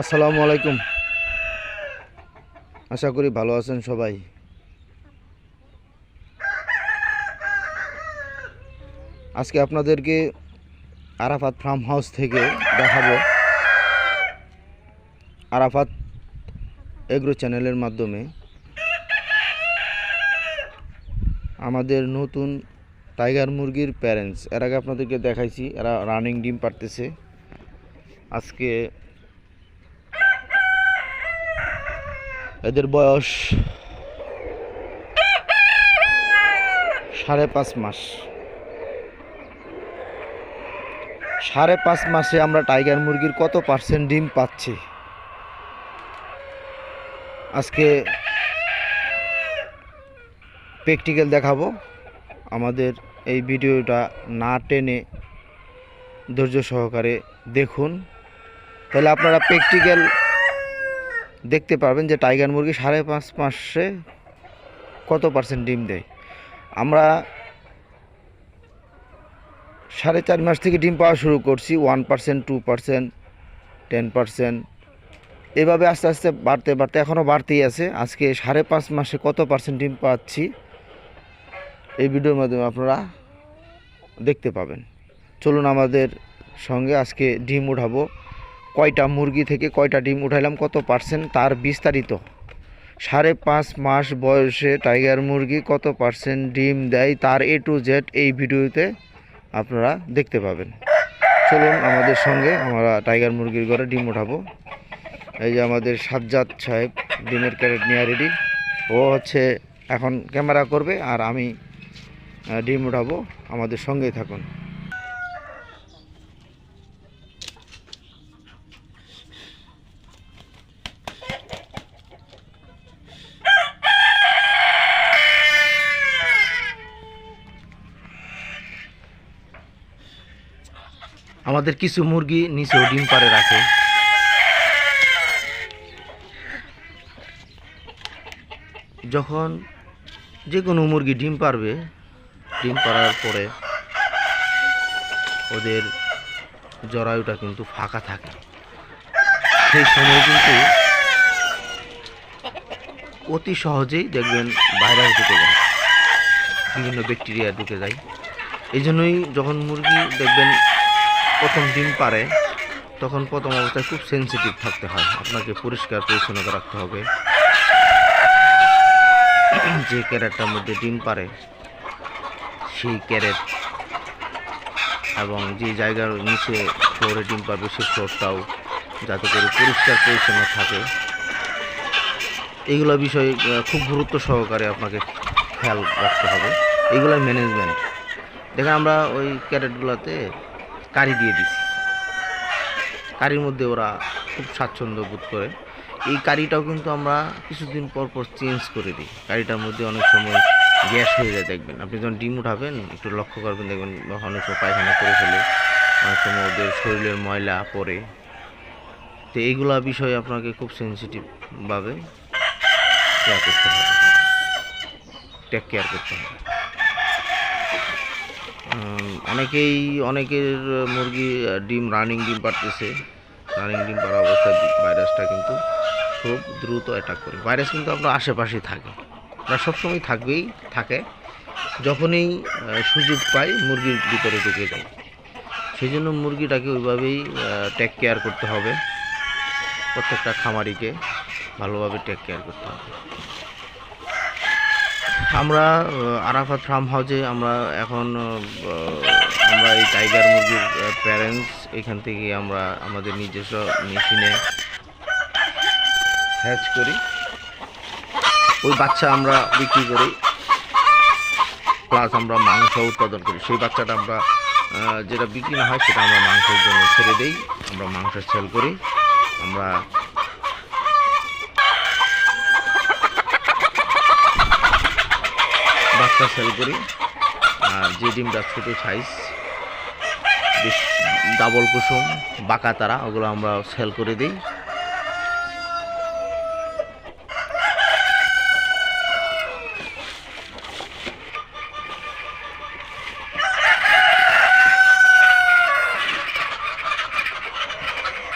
আসসালামু আলাইকুম। আশা করি ভালো আছেন সবাই। আজকে আপনাদেরকে আরাফাত ফার্ম হাউস থেকে দেখাবো। আরাফাত এগ্রো চ্যানেলের মাধ্যমে। আমাদের নতুন টাইগার মুরগির প্যারেন্টস এর আগে আপনাদেরকে দেখাইছি, এরা রানিং ডিম পারতেছে আজকে এদের বয়স সাড়ে পাঁচ মাস। সাড়ে পাঁচ মাসে আমরা টাইগার মুরগির কত পার্সেন্ট ডিম পাচ্ছি? আজকে প্র্যাকটিক্যাল দেখাবো। আমাদের এই ভিডিওটা না টেনে ধৈর্য সহকারে দেখুন। তাহলে আপনারা প্র্যাকটিক্যাল দেখতে পারবেন যে টাইগার মুরগি সাড়ে পাঁচ মাসে কত পার্সেন্ট ডিম দেয়। আমরা সাড়ে চার মাস থেকে ডিম পাওয়া শুরু করছি, one percent, two percent, ten percent. এভাবে আস্তে আস্তে বাড়তে বাড়তে এখনও বাড়তেই আছে। আজকে সাড়ে পাঁচ মাসে কত পার্সেন্ট ডিম পাচ্ছি এই ভিডিওর মাধ্যমে আপনারা দেখতে পাবেন। চলুন আমাদের সঙ্গে আজকে ডিম উঠাবো। কয়টা মুরগি থেকে কয়টা ডিম উঠাইলাম, কত পার্সেন্ট তার বিস্তারিত। সাড়ে পাঁচ মাস বয়সে টাইগার মুরগি কত পার্সেন্ট ডিম দেয় তার এ টু জেড এই ভিডিওতে আপনারা দেখতে পাবেন। চলুন আমাদের সঙ্গে আমরা টাইগার মুরগির ঘরে ডিম উঠাবো। এই যে আমাদের সাজ্জাদ সাহেব ডিমের ক্যারেট নিয়ে রেডি ও হচ্ছে এখন ক্যামেরা করবে আর আমি ডিম উঠাবো। আমাদের সঙ্গেই থাকুন। আমাদের কিছু মুরগি নিচেও ডিম পারে রাখে। যখন যে কোনো মুরগি ডিম পারবে ডিম পারার পরে ওদের জরায়ুটা কিন্তু ফাঁকা থাকে। সেই সময় কিন্তু অতি সহজেই দেখবেন ভাইরাস ঢুকে যায়, বিভিন্ন ব্যাকটেরিয়া ঢুকে যায়। এই জন্যই যখন মুরগি দেখবেন প্রথম ডিম পারে তখন প্রথম অবস্থায় খুব সেনসিটিভ থাকতে হয়। আপনাকে পরিষ্কার পরিচ্ছন্নতা রাখতে হবে। যে ক্যারেটটার মধ্যে ডিম পারে সেই ক্যারেট এবং যে জায়গার নিচে ফ্লোরে ডিম পারবে সেই ফ্লোরটাও যাতে করে পরিষ্কার পরিচ্ছন্ন থাকে। এইগুলো বিষয়ে খুব গুরুত্ব সহকারে আপনাকে খেয়াল রাখতে হবে। এইগুলো ম্যানেজমেন্ট দেখেন আমরা ওই ক্যারেটগুলোতে কারি দিয়ে দিছি। কারির মধ্যে ওরা খুব স্বাচ্ছন্দ্য বোধ করে। এই কারিটাও কিন্তু আমরা কিছুদিন পর পর চেঞ্জ করে দিই। কারিটার মধ্যে অনেক সময় গ্যাস হয়ে যায়, দেখবেন। আপনি যখন ডিম উঠাবেন, একটু লক্ষ্য করবেন, দেখবেন অনেক সময় পায়খানা করে ফেলে, অনেক সময় ওদের শরীরের ময়লা পড়ে। তো এইগুলা বিষয়ে আপনাকে খুব সেন্সিটিভভাবে করতে হবে। টেক কেয়ার করতে হবে। অনেকেই, অনেকের মুরগি ডিম রানিং ডিম পারতেছে রানিং ডিম পাড়া অবস্থায় ভাইরাসটা কিন্তু খুব দ্রুত অ্যাটাক করে। ভাইরাস কিন্তু আপনার আশেপাশেই থাকে। আর সবসময় থাকবেই, থাকে। যখনই সুযোগ পাই, মুরগির ভিতরে ঢুকে যায় সেই জন্য মুরগিটাকে ওইভাবেই টেক কেয়ার করতে হবে। প্রত্যেকটা খামারিকে ভালোভাবে টেক কেয়ার করতে হবে। আমরা আরাফাত ফার্ম হাউসে আমরা এখন আমরা এই টাইগার মুরগির প্যারেন্টস এখান থেকে আমরা আমাদের নিজস্ব মেশিনে হ্যাচ করি। ওই বাচ্চা আমরা বিক্রি করি। প্লাস আমরা মাংস উৎপাদন করি। সেই বাচ্চাটা আমরা যেটা বিক্রি না হয় সেটা আমরা মাংসের জন্য ছেড়ে দিই। আমরা মাংস সেল করি। আমরা বাচ্চা সেল করি আর যে ডিমটা ছোটো সাইজ বেশ ডাবল কুসুম, বাঁকা তারা, ওগুলো আমরা সেল করে দিই।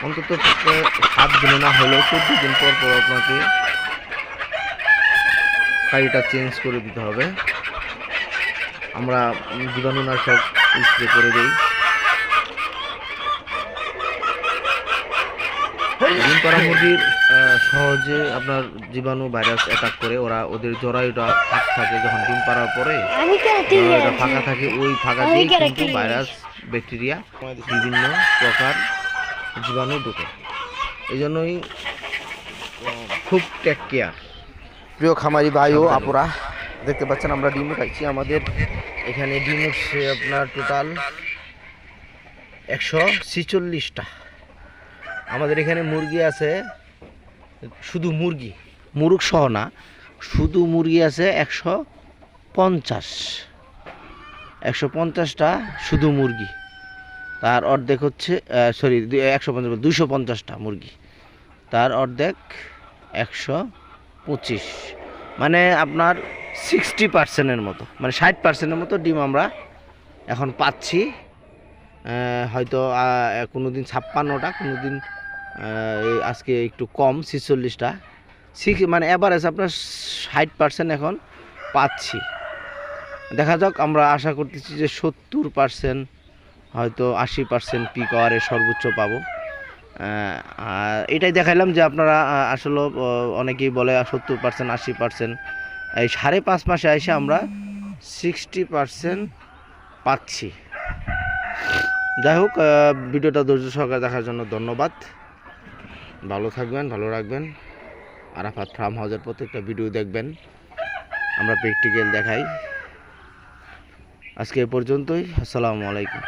অন্তত সাত দিনে না হলেও চোদ্দ দিন পর পর আপনাকে কারিটা চেঞ্জ করে দিতে হবে। আমরা জীবাণুনাশক স্প্রে করে দিই। ডিম পাড়া মুরগির সহজে আপনার জীবাণু ভাইরাস অ্যাটাক করে ওরা ওদের জরায়ুটা ফাঁক থাকে যখন ডিম পাড়ার পরে। জরায়ুটা ফাঁকা থাকে ওই ফাঁকা দিয়ে কিন্তু ভাইরাস ব্যাকটেরিয়া বিভিন্ন প্রকার জীবাণু ঢুকে। এই জন্যই খুব টেক কেয়ার প্রিয় খামারি ভাই ও আপুরা দেখতে পাচ্ছেন আমরা ডিম খাইছি, আমাদের এখানে ডিম উঠছে আপনার টোটাল একশো ছিচল্লিশটা। আমাদের এখানে মুরগি আছে, শুধু মুরগি মুরগ সহ না, শুধু মুরগি আছে একশো পঞ্চাশ। একশো পঞ্চাশটা শুধু মুরগি। তার অর্ধেক হচ্ছে সরি একশো পঞ্চাশ দুশো পঞ্চাশটা মুরগি। তার অর্ধেক একশো পঁচিশ। মানে আপনার সিক্সটি পার্সেন্টের মতো। মানে ষাট পার্সেন্টের মতো ডিম আমরা এখন পাচ্ছি। হয়তো কোনো দিন ছাপ্পান্নটা কোনো দিন আজকে একটু কম, ছিচল্লিশটা। সিক্স মানে অ্যাভারেজ আপনার ষাট পার্সেন্ট এখন পাচ্ছি। দেখা যাক, আমরা আশা করতেছি যে সত্তর পার্সেন্ট হয়তো আশি পার্সেন্ট পিক আওয়ারে সর্বোচ্চ পাবো। এটাই দেখাইলাম যে আপনারা আসলে অনেকেই বলে সত্তর পার্সেন্ট আশি পার্সেন্ট এই সাড়ে পাঁচ মাসে এসে আমরা সিক্সটি পার্সেন্ট পাচ্ছি। যাই হোক ভিডিওটা ধৈর্য সহকারে দেখার জন্য ধন্যবাদ। ভালো থাকবেন, ভালো রাখবেন। আরাফাত ফার্ম হাউসের প্রত্যেকটা ভিডিও দেখবেন। আমরা প্র্যাকটিক্যাল দেখাই। আজকে এ পর্যন্তই। আসসালামু আলাইকুম।